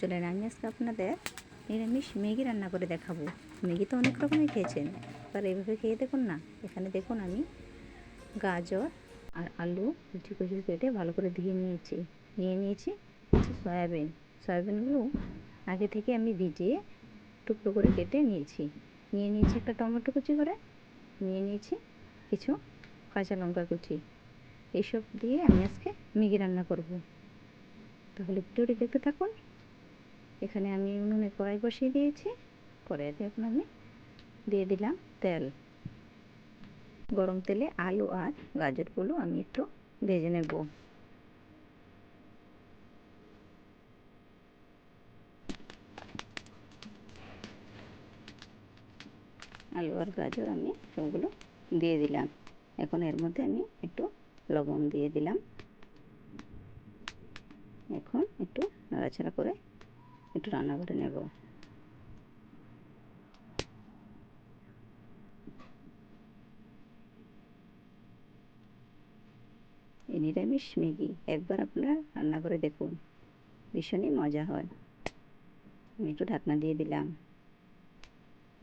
চলেন আমি আজকে আপনাদের নিরামিষ ম্যাগি রান্না করে দেখাবো। ম্যাগি তো অনেক রকমের খেয়েছেন এবার এইভাবে খেয়ে দেখুন না। এখানে দেখুন আমি গাজর আর আলু কুচি কুচি কেটে ভালো করে ধুয়ে নিয়েছি। নিয়ে নিয়েছি সয়াবিন। সয়াবিনগুলো আগে থেকে আমি ভিজিয়ে টুকরো করে কেটে নিয়েছি। নিয়ে নিয়েছি একটা টমেটো কুচি করে, নিয়ে নিয়েছি কিছু কাঁচা লঙ্কা কুচি। এইসব দিয়ে আমি আজকে ম্যাগি রান্না করব। তাহলে ভিডিওটি দেখতে থাকুন। এখানে আমি উনুনে কড়াই বসিয়ে দিয়েছি। কড়াইতে এখন আমি দিয়ে দিলাম তেল। গরম তেলে আলু আর গাজরগুলো আমি একটু ভেজে নেব। আলু আর গাজর আমি সবগুলো দিয়ে দিলাম। এখন এর মধ্যে আমি একটু লবণ দিয়ে দিলাম। এখন একটু নাড়াচাড়া করে একটু রান্না করে নেব। নিরামিষ ম্যাগি একবার আপনারা রান্না করে দেখুন, ভীষণই মজা হয়। আমি একটু ঢাকনা দিয়ে দিলাম।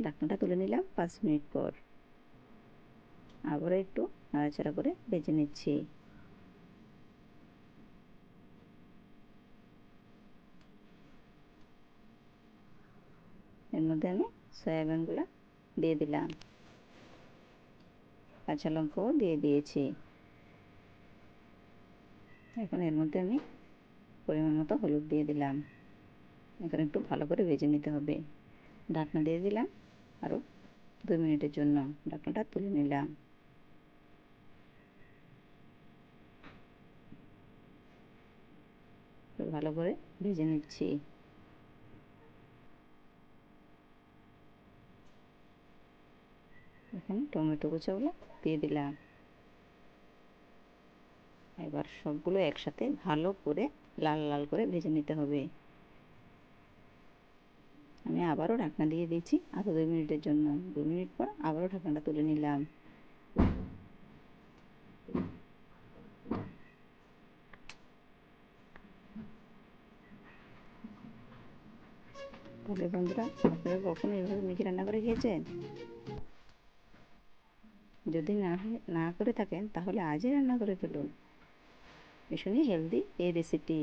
ঢাকনাটা তুলে নিলাম পাঁচ মিনিট পর। আবার একটু নাড়াচাড়া করে বেজে নিচ্ছি। মধ্যে আমি সয়াবিনগুলো দিয়ে দিলাম। কাঁচা লঙ্কাও দিয়ে দিয়েছি। এখন এর মধ্যে আমি পরিমাণ মতো হলুদ দিয়ে দিলাম। এখন একটু ভালো করে ভেজে নিতে হবে। ঢাকনা দিয়ে দিলাম আরও দু মিনিটের জন্য। ঢাকনাটা তুলে নিলাম। ভালো করে ভেজে নিচ্ছি। এখানে টমেটো কুচাগুলো দিয়ে দিলাম। এবার সবগুলো একসাথে ভালো করে লাল লাল করে ভেজে নিতে হবে। আমি আবারও ঢাকনা দিয়ে দিয়েছি আরও দুই মিনিটের জন্য। দু মিনিট পর আবারও ঢাকনাটা তুলে নিলাম। তাহলে বন্ধুরা, আপনারা কখনো এভাবে মেখে রান্না করে খেয়েছেন? যদি না না করে থাকেন, তাহলে আজই রান্না করে ফেলুন। ভীষণই হেলদি এই রেসিপি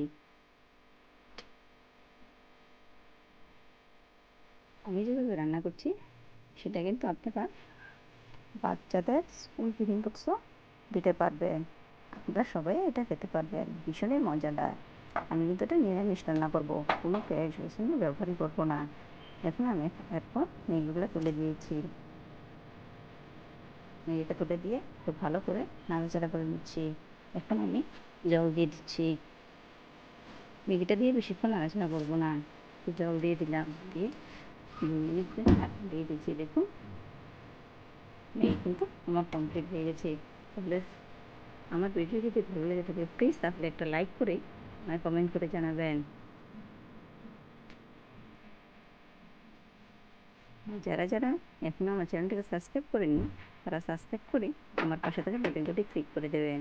আমি যেভাবে রান্না করছি, সেটা কিন্তু আপনারা বাচ্চাদের স্কুল টিফিন বক্সও দিতে পারবেন। আপনারা সবাই এটা খেতে পারবেন, ভীষণই মজাদার। আমি কিন্তু এটা নিরামিষ রান্না করব, কোনো পেঁয়াজ রসুন ব্যবহারই করব না। এখন আমি এরপর মেয়েগুলো তুলে দিয়েছি। মেয়েটা তুলে দিয়ে খুব ভালো করে নাড়াচাড়া করে নিচ্ছি। এখন আমি জল দিয়ে দিচ্ছি। ম্যাগিটা দিয়ে বেশিক্ষণ নাড়াচাড়া করব না। একটু জল দিয়ে দিলাম। দিয়ে দু মিনিট দিয়ে দিচ্ছি। দেখুন ম্যাগি কিন্তু আমার কমপ্লিট হয়ে গেছে। তাহলে আমার ভিডিও যদি ভালো লেগে থাকে প্লিজ তাহলে একটা লাইক করে আর কমেন্ট করে জানাবেন। যারা যারা এখনও আমার চ্যানেলটিকে সাবস্ক্রাইব করেনি তারা সাবস্ক্রাইব করে আমার পাশে থাকা বেলটি ক্লিক করে দেবেন।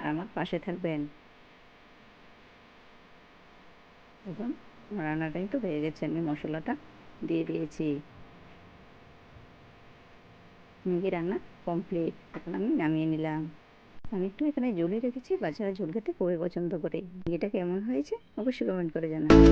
আর আমার পাশে থাকবেন। এখন রান্নাটাই তো হয়ে গেছে, আমি মশলাটা দিয়ে দিয়েছি। মুরগি রান্না কমপ্লিট এখন আমি নামিয়ে নিলাম। আমি একটু এখানে ঝুলিয়ে রেখেছি, বাচ্চারা ঝোল খেতে খুবই পছন্দ করে। এটা কেমন হয়েছে অবশ্যই কমেন্ট করে জানাবেন।